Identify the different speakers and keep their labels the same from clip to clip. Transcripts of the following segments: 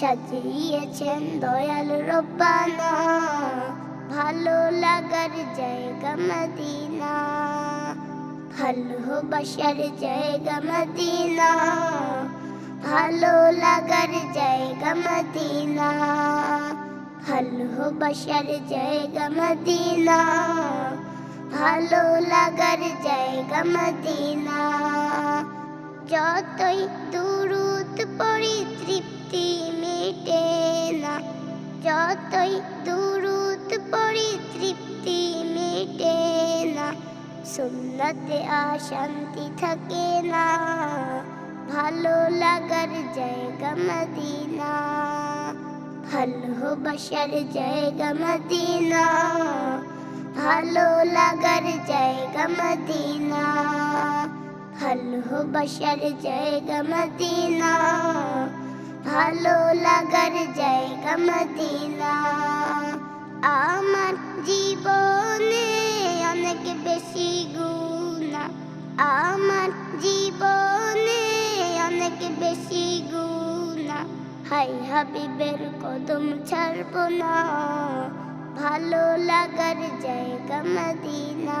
Speaker 1: সাজিয়েছেন দয়াল রব্বানা। ভালো লাগার জায়গা মদিনা। ভালোবাসার জায়গা মদিনা। ভালো লাগার জায়গা মদিনা। ভালোবাসার জায়গা মদিনা। ভালো লাগার জায়গা মদিনা। যতই দূরত পড়ি তৃপ্তি মেটে না, যতই দূরত পড়ি তৃপ্তি মেটে না, সুন্নতে শান্তি থাকে না, ভালো লাগার জায়গা মদিনা ভালোবাসার জায়গা মদিনা, ভালো লাগার জায়গা মদিনা। ভালোবাসার জায়গা মদিনা। ভালো লাগার জায়গা মদিনা। আমার জীবনে অনেক বেশি গুণা আমার জীবনে অনেক বেশি গুণা হাই হাবিবের কদম ছাড়ব না। ভালো লাগার জায়গা মদিনা।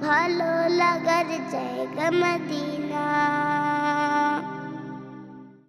Speaker 1: ভালো লাগার জায়গা মদিনা।